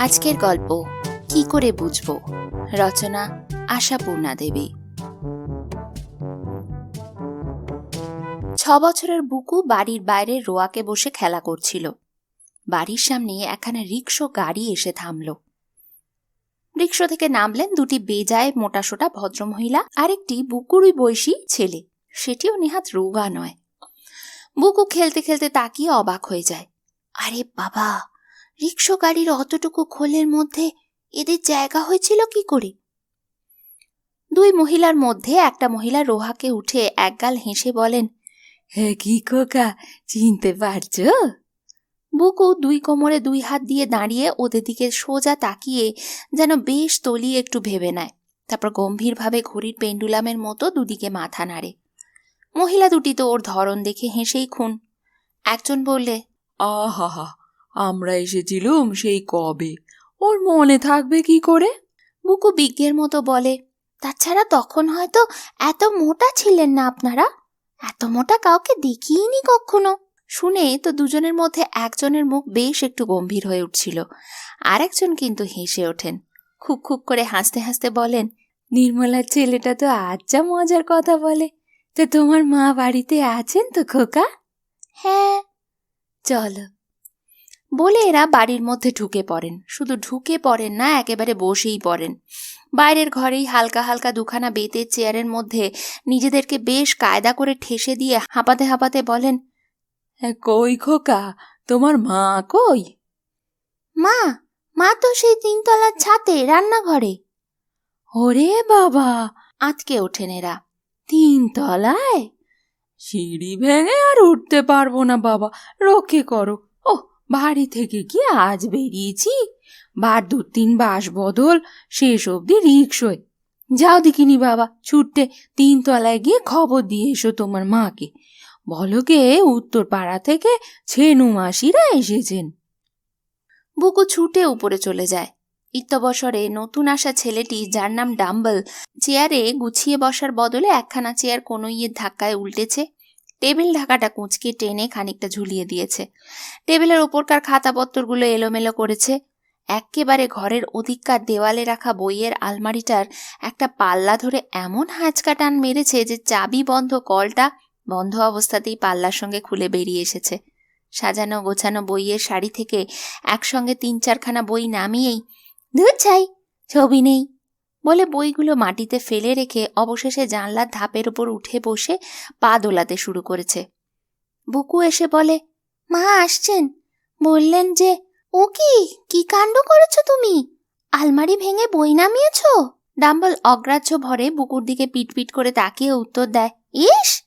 আজকের গল্প, কি করে বুঝব? রচনা, আশাপূর্ণা দেবী। ছ বছরের বুকু বাড়ির বাইরে রোয়াকে বসে খেলা করছিল। বাড়ির সামনে একখানা রিক্সো গাড়ি এসে থামল। রিক্সো থেকে নামলেন দুটি বেজায় মোটাসোটা ভদ্রমহিলা আর একটি বুকুরই বয়সী ছেলে। সেটিও নেহাত রোগা নয়। বুকু খেলতে খেলতে তাকিয়ে অবাক হয়ে যায়। আরে বাবা রিক্সো গাড়ির অতটুকু খোলের মধ্যে এদের জায়গা হয়েছিল কি করে? দুই মহিলার মধ্যে একটা মহিলা রোহাকে উঠে একগাল হেসে বলেন হ্যাঁ কি খোকা, চিনতে পারছ? বুকু দুই কোমরে দুই হাত দিয়ে দাঁড়িয়ে ওদের দিকে সোজা তাকিয়ে যেন বেশ তলিয়ে একটু ভেবে নেয়। তারপর গম্ভীরভাবে ঘড়ির পেন্ডুলামের মতো দুদিকে মাথা নাড়ে। মহিলা দুটি তো ওর ধরন দেখে হেসেই খুন। একজন বললে আহা আমরা এসেছিলুম সেই কবে। ওর মনে থাকবে কি করে? বুকু বিজ্ঞের মতো বলে তাছাড়া তখন হয়তো এত মোটা ছিলেন না আপনারা? এত মোটা কাউকে দেখিনি কখনো? শুনে তো দুজনের মধ্যে একজনের মুখ বেশ একটু গম্ভীর হয়ে উঠছিল। আরেকজন কিন্তু হেসে ওঠেন। খুব খুব করে হাসতে হাসতে বলেন নির্মলার ছেলেটা তো আচ্ছা মজার কথা বলে। তো তোমার মা বাড়িতে আছেন তো খোকা? হ্যাঁ। চলো বলে এরা বাড়ির মধ্যে ঢুকে পড়েন। শুধু ঢুকে পড়েন না, একেবারে বসেই পড়েন। বাইরের ঘরেই হালকা হালকা দুখানা বেতের চেয়ারের মধ্যে নিজেদেরকে বেশ কায়দা করে ঠেসে দিয়ে হাঁপাতে হাঁপাতে বলেন, কই খোকা তোমার মা কই? মা মা তো সেই তিনতলার ছাতে, রান্নাঘরে। ওরে বাবা! আতকে ওঠেন এরা। তিন তলায় সিঁড়ি ভেঙে আর উঠতে পারব না বাবা, রক্ষে করো। বাড়ি থেকে কি আজ বেরিয়েছি? বার দু তিন বাস বদল, শেষ অবধি রিক্সোয় যাও দেখিনি বাবা ছুটতে তিন তলায় গিয়ে খবর দিয়ে এসো তোমার মাকে। বলো গে উত্তর পাড়া থেকে ছেনু মাসিরা এসেছেন। বুকু ছুটে উপরে চলে যায়। ইত্যবসরে নতুন আসা ছেলেটি, যার নাম ডাম্বল, চেয়ারে গুছিয়ে বসার বদলে একখানা চেয়ার কনইয়ের ধাক্কায় উল্টেছে। টেবিল ঢাকাটা কুঁচকে টেনে খানিকটা ঝুলিয়ে দিয়েছে। টেবিলের ওপরকার খাতাপত্রগুলো এলোমেলো করেছে। এক্কেবারে ঘরের অধিককার দেওয়ালে রাখা বইয়ের আলমারিটার একটা পাল্লা ধরে এমন হাঁচকা টান মেরেছে যে চাবি বন্ধ কলটা বন্ধ অবস্থাতেই পাল্লার সঙ্গে খুলে বেরিয়ে এসেছে। সাজানো গোছানো বইয়ের শাড়ি থেকে একসঙ্গে তিন চারখানা বই নামিয়েই, ধুর চাই ছবি নেই। বলে বইগুলো মাটিতে ফেলে রেখে অবশেষে জানলার ধাপের উপর উঠে বসে পা দোলাতে শুরু করেছে। বুকু এসে বলে, মা আসছেন। বললেন যে, ও কি? কি কাণ্ড করেছ তুমি? আলমারি ভেঙে বই নামিয়েছ? ডাম্বল অগ্রাহ্য ভরে বুকুর দিকে পিটপিট করে তাকিয়ে উত্তর দেয়, ইস,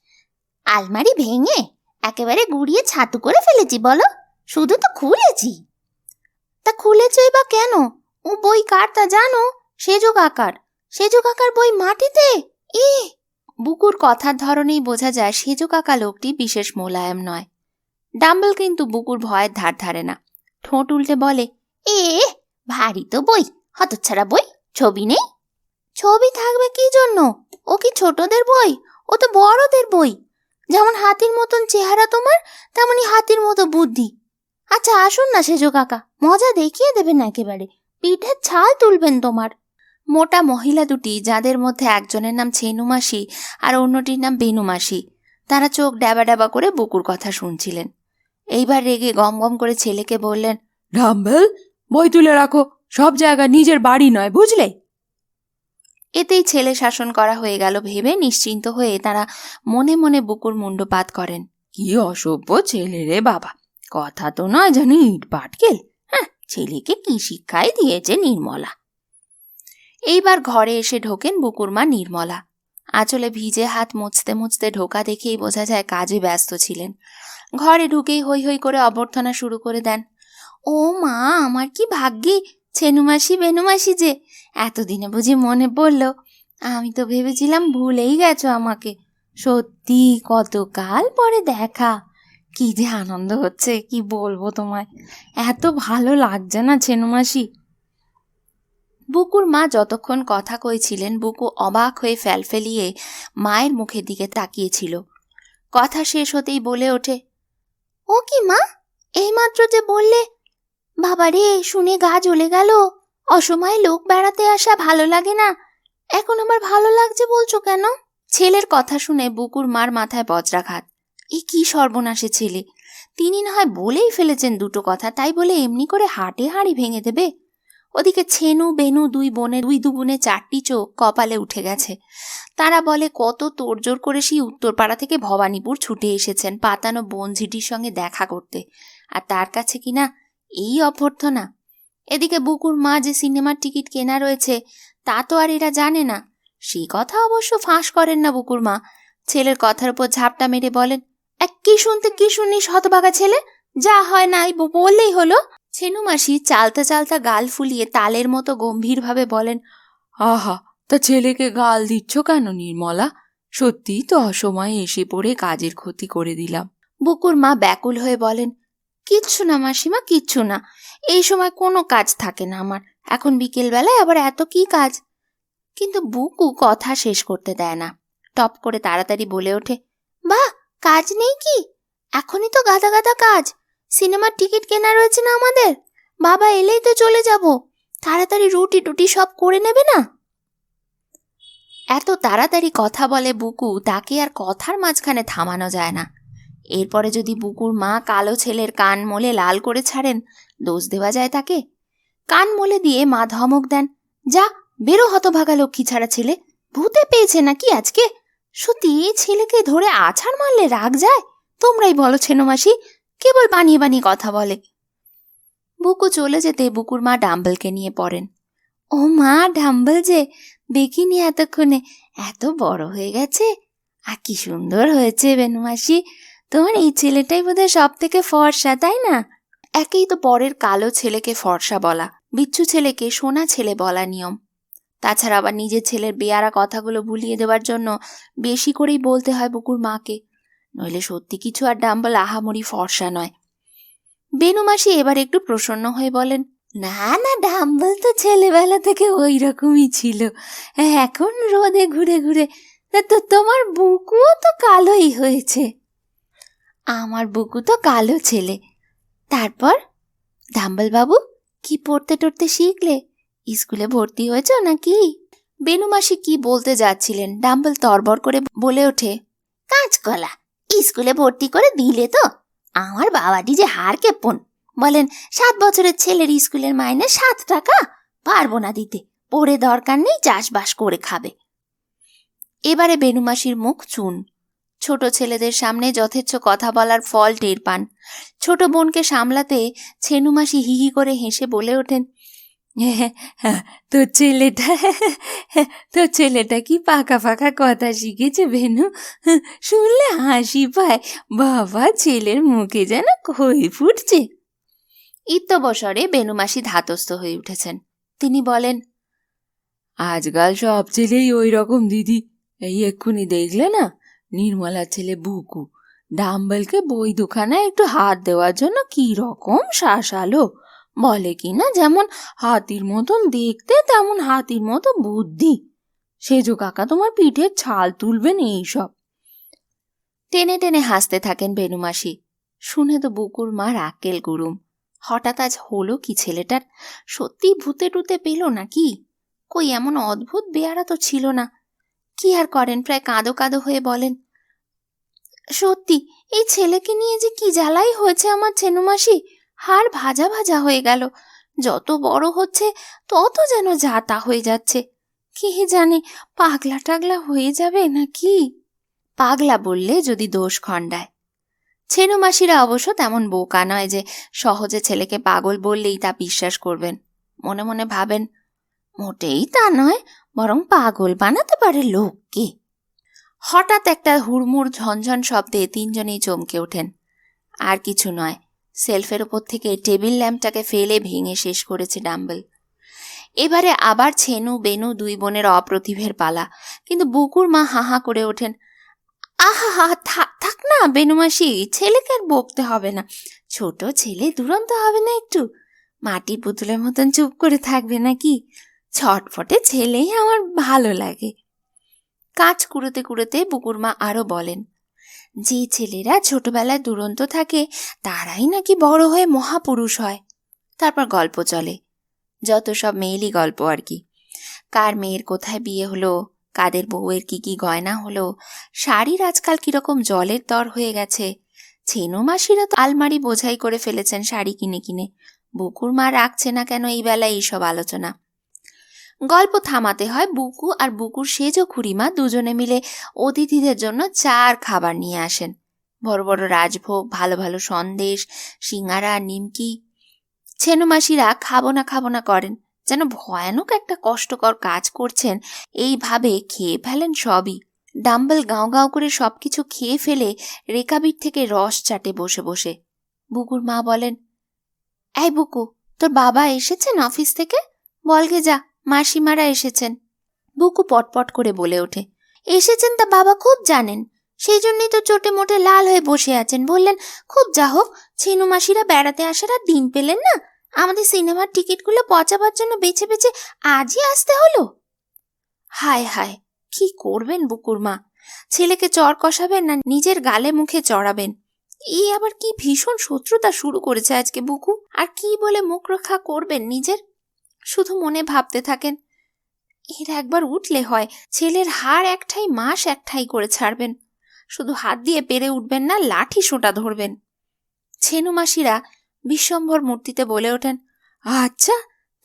আলমারি ভেঙে একেবারে গুড়িয়ে ছাতু করে ফেলেছি, বলো? শুধু তো খুলেছি। তা খুলেছই বা কেন? ও বই কার তা জানো? সেজো কাকার সেজো কাকার বই মাটিতে? ই বুকুর কথার ধরনেই বোঝা যায় সেজো কাকা লোকটি বিশেষ মোলায়েম নয়। ডাম্বল কিন্তু বুকুর ভয়ের ধার ধারে না। ঠোঁট উল্টে বলে, এ, ভারী তো বই, হতচ্ছাড়া বই, ছবি নেই? ছবি থাকবে কি জন্য? ও কি ছোটদের বই? ও তো বড়দের বই। যেমন হাতির মতন চেহারা তোমার তেমনি হাতির মতো বুদ্ধি। আচ্ছা আসুন না সেজো কাকা মজা দেখিয়ে দেবেন একেবারে। পিঠের ছাল তুলবেন তোমার। মোটা মহিলা দুটি যাদের মধ্যে একজনের নাম ছেনুমাসি আর অন্যটির নাম বেনুমাসি তারা চোখ ড্যাবা ড্যাবা করে বুকুর কথা শুনছিলেন। এইবার রেগে গম গম করে ছেলেকে বললেন ডাম্বেল বই তুলে রাখো। সব জায়গা নিজের বাড়ি নয় বুঝলে? এতেই ছেলে শাসন করা হয়ে গেল ভেবে নিশ্চিন্ত হয়ে তারা মনে মনে বুকুর মুন্ডপাত করেন। কি অসভ্য ছেলে রে বাবা। কথা তো নয় জানি ইট পাটকেল হ্যাঁ ছেলেকে কি শিক্ষাই দিয়েছে নির্মলা? এইবার ঘরে এসে ঢোকেন বুকুর মা নির্মলা। আঁচলে ভিজে হাত মুছতে মুছতে ঢোকা দেখেই বোঝা যায় কাজে ব্যস্ত ছিলেন। ঘরে ঢুকেই হই হই করে অভ্যর্থনা শুরু করে দেন। ও মা, আমার কি ভাগ্যি? ছেনুমাসি, বেনুমাসি যে, এতদিনে বুঝি মনে পড়ল। আমি তো ভেবেছিলাম ভুলেই গেছো আমাকে। সত্যি কতকাল পরে দেখা। কি যে আনন্দ হচ্ছে, কি বলব তোমায়। এত ভালো লাগছে না ছেনুমাসি। বুকুর মা যতক্ষণ কথা কইছিলেন, বুকু অবাক হয়ে ফেলফেলিয়ে মায়ের মুখের দিকে তাকিয়েছিল। কথা শেষ হতেই বলে ওঠে, ও কি মা? এইমাত্র যে বললে বাবা রে শুনে গা জ্বলে গেল। অসময়ে লোক বেড়াতে আসা ভালো লাগে না। এখন আমার ভালো লাগছে বলছো কেন? ছেলের কথা শুনে বুকুর মার মাথায় বজ্রাঘাত। এ কি সর্বনাশে ছেলে? তিনি না হয় বলেই ফেলেছেন দুটো কথা, তাই বলে এমনি করে হাটে হাঁড়ি ভেঙে দেবে? ওদিকে ছেনু, বেনু দুই বোনে দুই দুগুণে চারটি চোখ কপালে উঠে গেছে। তারা বলে, কত তোড়জোড় করে সেই উত্তরপাড়া থেকে ভবানীপুর ছুটে এসেছেন পাতানো বনঝিটির সঙ্গে দেখা করতে। আর তার কাছে কিনা এই অভ্যর্থনা? এদিকে বুকুর মা যে সিনেমার টিকিট কেনা রয়েছে, তা তো আর এরা জানে না। সেই কথা অবশ্য ফাঁস করেন না বুকুর মা। ছেলের কথার উপর ঝাপটা মেরে বলেন এক কি শুনতে, কি শুনি শতভাগা ছেলে? যা হয় নাই বললেই হলো। ছেনু মাসি চালতা চালতা গাল ফুলিয়ে তালের মতো গম্ভীরভাবে বলেন, আহা, তা ছেলেকে গাল দিচ্ছ কেন নির্মলা? সত্যিই তো অসময়ে এসে পড়ে কাজের ক্ষতি করে দিলাম। বুকুর মা ব্যাকুল হয়ে বলেন, কিচ্ছু না মাসিমা, কিচ্ছু না। এই সময় কোনো কাজ থাকে না আমার। এখন বিকেলবেলায় আবার এত কি কাজ? কিন্তু বুকু কথা শেষ করতে দেয় না। টপ করে তাড়াতাড়ি বলে ওঠে, বাহ, কাজ নেই কি? এখনই তো গাদা গাদা কাজ। সিনেমার টিকিট কেনা রয়েছে না আমাদের? বাবা, এলেই তো চলে যাব। তাড়াতাড়ি রুটি টুটি সব করে নেবে না? এত তাড়াতাড়ি কথা বলে বুকু, তাকে আর কথার মাঝখানে থামানো যায় না। এরপরে যদি বুকুর মা কালো ছেলের কান মোলে লাল করে ছাড়েন, দোষ দেওয়া যায় তাকে? কান মোলে দিয়ে মা ধমক দেন, যা, বেরো হতভাগা লক্ষ্মী ছাড়া ছেলে। ভূতে পেয়েছে নাকি আজকে? সত্যি এই ছেলেকে ধরে আছাড় মারলে রাগ যায়? তোমরাই বলো ছেনমাসি কেবল বানিয়ে বানিয়ে কথা বলে। বুকু চলে যেতে বুকুর মা ডাম্বলকে নিয়ে পড়েন। ও মা, ডাম্বল যে দেখিনি এতক্ষণে। এত বড় হয়ে গেছে। আর কি সুন্দর হয়েছে বেনুমাসি তোমার এই ছেলেটাই বোধহয় সব থেকে ফর্সা, তাই না? একেই তো পরের কালো ছেলেকে ফর্সা বলা, বিচ্ছু ছেলেকে সোনা ছেলে বলা নিয়ম। তাছাড়া আবার নিজের ছেলের বেয়ারা কথাগুলো ভুলিয়ে দেওয়ার জন্য বেশি করেই বলতে হয় বুকুর মাকে। নইলে সত্যি কিছু আর ডাম্বল আহামরি ফর্সা নয়। বেনুমাসি এবার একটু প্রসন্ন হয়ে বলেন, না না, ডাম্বল তো ছেলেবেলা থেকে ওই রকমই ছিল। এখন রোদে ঘুরে ঘুরে, তা তোমার বুকুও তো কালোই হয়েছে। আমার বুকু তো কালো ছেলে। তারপর ডাম্বল বাবু কি পড়তে টড়তে শিখলে? স্কুলে ভর্তি হয়েছ নাকি? বেনুমাসি কি বলতে যাচ্ছিলেন, ডাম্বল তরবর করে বলে ওঠে, কাঁচকলা। স্কুলে ভর্তি করে দিলে তো। আমার বাবাটি যে হার কেপন। বলেন, সাত বছরের ছেলের স্কুলের মাইনে সাত টাকা? পারব না দিতে। পড়ে দরকার নেই, চাষবাস করে খাবে। এবারে বেনুমাসির মুখ চুন। ছোট ছেলেদের সামনে যথেচ্ছ কথা বলার ফল টের পান। ছোট বোনকে সামলাতে ছেনুমাসি হিহি করে হেসে বলে ওঠেন তো ছেলেটা তো ছেলেটা কি পাকা পাকা কথা শিখেছে বেনু? শুনলে হাসি পায়। বাবা ছেলের মুখে যেন খই ফুটছে। ইত্যবসরে বেনুমাসি ধাতস্থ হয়ে উঠেছেন। তিনি বলেন আজকাল সব ছেলেই ওই রকম দিদি। এই এক্ষুনি দেখলে না নির্মলার ছেলে বুকু। ডাম্বেলকে বই দুখানায় একটু হাত দেওয়ার জন্য কি রকম শাসালো। বলে কি না যেমন হাতির মতন দেখতে, তেমন হাতির মতো বুদ্ধি। সেজো কাকা তোমার পিঠের ছাল তুলবেন এইসব। টেনে টেনে হাসতে থাকেন বেনুমাসি শুনে তো বুকুর মার আক্কেল গুরুম। হঠাৎ আজ হলো কি ছেলেটার? সত্যি ভূতে টুতে পেল নাকি? কই এমন অদ্ভুত বেয়ারা তো ছিল না। কি আর করেন, প্রায় কাঁদো কাঁদো হয়ে বলেন, সত্যি, এই ছেলেকে নিয়ে যে কি জ্বালাই হয়েছে আমার ছেনুমাসি হাড় ভাজা ভাজা হয়ে গেল। যত বড় হচ্ছে, তত যেন যাতা হয়ে যাচ্ছে। কি জানে পাগলা টাগলা হয়ে যাবে নাকি? পাগলা বললে যদি দোষ খণ্ডায়। ছেনু মাসিরা অবশ্য তেমন বোকা নয় যে সহজে ছেলেকে পাগল বললেই তা বিশ্বাস করবেন। মনে মনে ভাবেন, মোটেই তা নয়, বরং পাগল বানাতে পারে লোককে। হঠাৎ একটা হুড়মুড় ঝনঝন শব্দে তিনজনেই চমকে ওঠেন। আর কিছু নয় সেলফের ওপর থেকে টেবিল ল্যাম্পটাকে ফেলে ভেঙে শেষ করেছে ডাম্বেল। এবারে আবার ছেনু, বেনু দুই বোনের অপ্রতিভের পালা। কিন্তু বুকুর মা হাহা করে ওঠেন। আহা হা থাক থাক না বেনুমাসি ছেলেকে আর বকতে হবে না। ছোট ছেলে দুরন্ত হবে না একটু। মাটির পুতুলের মতন চুপ করে থাকবে নাকি? ছটফটে ছেলেই আমার ভালো লাগে। কাজ কুড়োতে কুড়োতে বুকুর মা আরও বলেন যে ছেলেরা ছোটবেলায় দুরন্ত থাকে, তারাই নাকি বড় হয়ে মহাপুরুষ হয়। তারপর গল্প চলে। যত সব মেয়েলি গল্প আর কি। কার মেয়ের কোথায় বিয়ে হলো, কাদের বউয়ের কি কি গয়না হলো, শাড়ির আজকাল কীরকম জলের দর হয়ে গেছে। ছেনু মাসিরা তো আলমারি বোঝাই করে ফেলেছেন শাড়ি কিনে কিনে। বুকুর মা রাখছে না কেন এই বেলায় এইসব আলোচনা। গল্প থামাতে হয় বুকু আর বুকুর সেজ খুড়িমা দুজনে মিলে অতিথিদের জন্য চার খাবার নিয়ে আসেন। বড় বড় রাজভোগ, ভালো ভালো সন্দেশ, সিঙ্গারা, নিমকি। ছেনুমাসিরা খাব না খাব না করেন। যেন ভয়ানক একটা কষ্টকর কাজ করছেন, এইভাবে খেয়ে ফেলেন সবই। ডাম্বেল গাঁও গাঁও করে সবকিছু খেয়ে ফেলে রেকাবির থেকে রস চাটে বসে বসে। বুকুর মা বলেন, এই বুকু, তোর বাবা এসেছেন অফিস থেকে? বলগে যা। মাসিমারা এসেছেন। বুকু পটপট করে বলে ওঠে। এসেছেন তা বাবা খুব জানেন। সেই জন্যই তো চোটে মোটে লাল হয়ে বসে আছেন। বললেন, খুব যা হোক, ছেনু মাসিরা বেড়াতে আসার আর দিন পেলেন না। আমাদের সিনেমার টিকিটগুলো পচাবার জন্য বেছে বেছে আজই আসতে হলো। হায় হায়, কি করবেন বুকুর মা? ছেলেকে চর কষাবেন না, নিজের গালে মুখে চড়াবেন। এই আবার কি ভীষণ শত্রুতা শুরু করেছে আজকে বুকু। আর কি বলে মুখ রক্ষা করবেন নিজের? শুধু মনে ভাবতে থাকেন, এর একবার উঠলে হয়, ছেলের হাড় একঠাই মাস একঠাই করে ছাড়বেন। শুধু হাত দিয়ে পেরে উঠবেন না, লাঠি সোটা ধরবেন। ছেনু মাসিরা বিশ্বম্ভর মূর্তিতে বলে ওঠেন আচ্ছা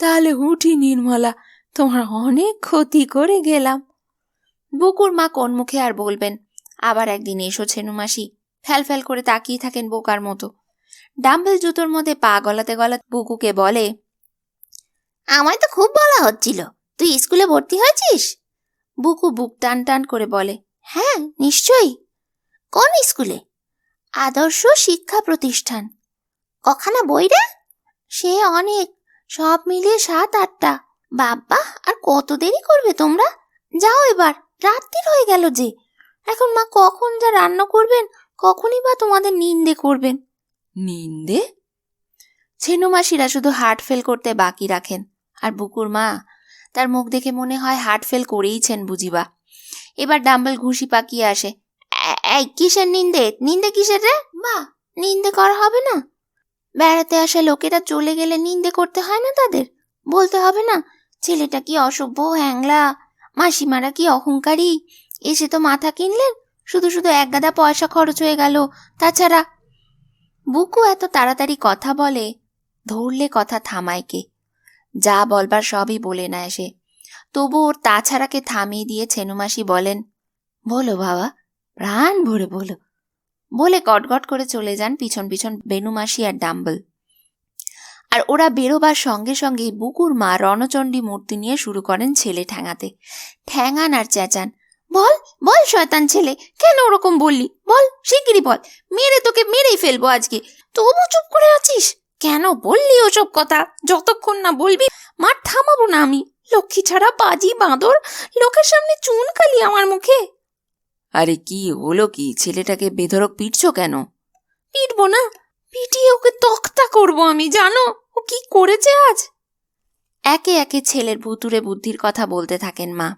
তাহলে উঠি নির্মলা, তোমার অনেক ক্ষতি করে গেলাম। বুকুর মা কোন মুখে আর বলবেন, আবার একদিন এসো ছেনু মাসি। ফ্যাল ফ্যাল করে তাকিয়ে থাকেন বোকার মতো। ডাম্বেল জুতোর মধ্যে পা গলাতে গলাতে বুকুকে বলে আমায় তো খুব বলা হচ্ছিল। তুই স্কুলে ভর্তি হয়েছিস? বুকু বুক টান টান করে বলে হ্যাঁ নিশ্চয়ই। কোন স্কুলে? আদর্শ শিক্ষা প্রতিষ্ঠান। কখানা বই রে? সে অনেক। সব মিলিয়ে সাত, আটটা। বাবা, আর কত দেরি করবে তোমরা? যাও এবার, রাত্রির হয়ে গেল যে। এখন মা কখন যা রান্না করবেন, কখনই বা তোমাদের নিন্দে করবেন। নিন্দে? ছেনু মাসিরা শুধু হার্ট ফেল করতে বাকি রাখেন। আর বুকুর মা, তার মুখ দেখে মনে হয় হার্ট ফেল করেইছেন বুঝিবা। এবার ডাম্বেল ঘুষি পাকিয়ে আসে, "এ- এই কিসের নিন্দে? নিন্দে কিসের রে? বা নিন্দে করা হবে না? বেড়াতে আসা লোকেরা চলে গেলে নিন্দে করতে হয় না তাদের। বলতে হবে না, ছেলেটা কি অসভ্য, হ্যাংলা, মাসিমারা কি অহংকারী? এসে তো মাথা কিনলেন, শুধু শুধু এক গাদা পয়সা খরচ হয়ে গেল, তাছাড়া বুকু এত তাড়াতাড়ি কথা বলে, ধরলে কথা থামায় কে যা বলবার সবই বলে নেয় সে তবু ওর তাছাড়াকে থামিয়ে দিয়ে ছেনুমাসি বলেন, বলো বাবা, প্রাণ ভরে বলো। বলে গটগট করে চলে যান পিছন পিছন বেনুমাসি আর ডাম্বল। আর ওরা বেরোবার সঙ্গে সঙ্গে বুকুর মা রণচণ্ডী মূর্তি নিয়ে শুরু করেন ছেলে ঠ্যাঙাতে। ঠ্যাঙান আর চেঁচান, বল বল শয়তান ছেলে, কেন ওরকম বললি? বল, শিগগিরই বল, মেরে তোকে মেরেই ফেলব আজকে। তবু চুপ করে আছিস? কেন বললি ওসব কথা? যতক্ষণ না বলবি মার থামাবো না আমি। লক্ষ্মী ছাড়া বাজি বাঁদর লোকের সামনে চুন কালি আমার মুখে। আরে কি হলো কি? ছেলেটাকে বেধরক পিটছো কেন? পিটবো না পিটিয়ে ওকে তক্তা করব আমি জানো? ও কি করেছে আজ? একে একে ছেলের ভুতুরে বুদ্ধির কথা বলতে থাকেন মা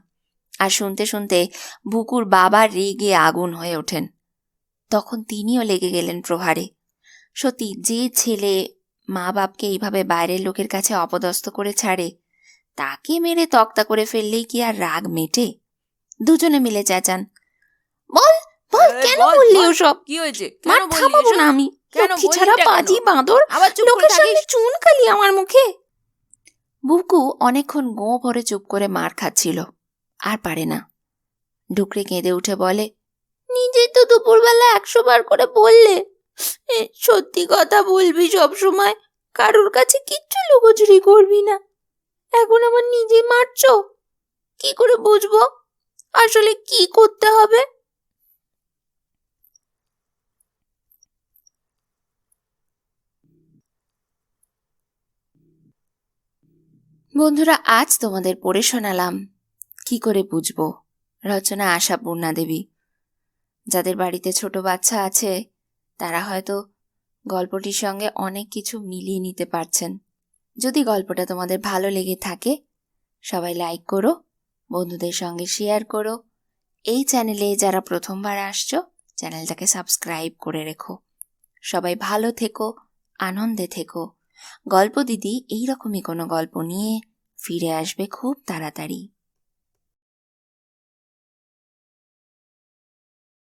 আর শুনতে শুনতে বুকুর বাবা রেগে আগুন হয়ে ওঠেন। তখন তিনিও লেগে গেলেন প্রহারে। সত্যি যে ছেলে মা বাপকে এইভাবে বাইরের লোকের কাছে অপদস্থ করে ছাড়ে তাকে মেরে তক্তা করে ফেললেই কি আর রাগ মেটে? দুজনে মিলে চেঁচান। বল বল কেন বললি ওসব? কি হয়েছে? মার থামাবো না আমি। কেন লক্ষ্মী ছাড়া? বাজি বাঁদর লোকের সামনে চুন কালি আমার মুখে। বুকু অনেকক্ষণ গো ভরে চুপ করে মার খাচ্ছিল আর পারে না। ডুকরে কেঁদে উঠে বলে নিজেই তো দুপুরবেলা একশো বার করে বললে। সত্যি কথা বলবি সব সময় কারোর কাছে কিচ্ছু লুকোচুরি করবি না। এখন আবার নিজে মারছ? কি করে বুঝব? আসলে কি করতে হবে? বন্ধুরা, আজ তোমাদের পড়ে শোনালাম, কি করে বুঝব? রচনা আশা পূর্ণা দেবী। যাদের বাড়িতে ছোট বাচ্চা আছে তারা হয়তো গল্পটির সঙ্গে অনেক কিছু মিলিয়ে নিতে পারছেন। যদি গল্পটা তোমাদের ভালো লেগে থাকে, সবাই লাইক করো, বন্ধুদের সঙ্গে শেয়ার করো। এই চ্যানেলে যারা প্রথমবার আসছো চ্যানেলটাকে সাবস্ক্রাইব করে রেখো। সবাই ভালো থেকো, আনন্দে থেকো। গল্প দিদি, এইরকমই কোনো গল্প নিয়ে ফিরে আসবে খুব তাড়াতাড়ি।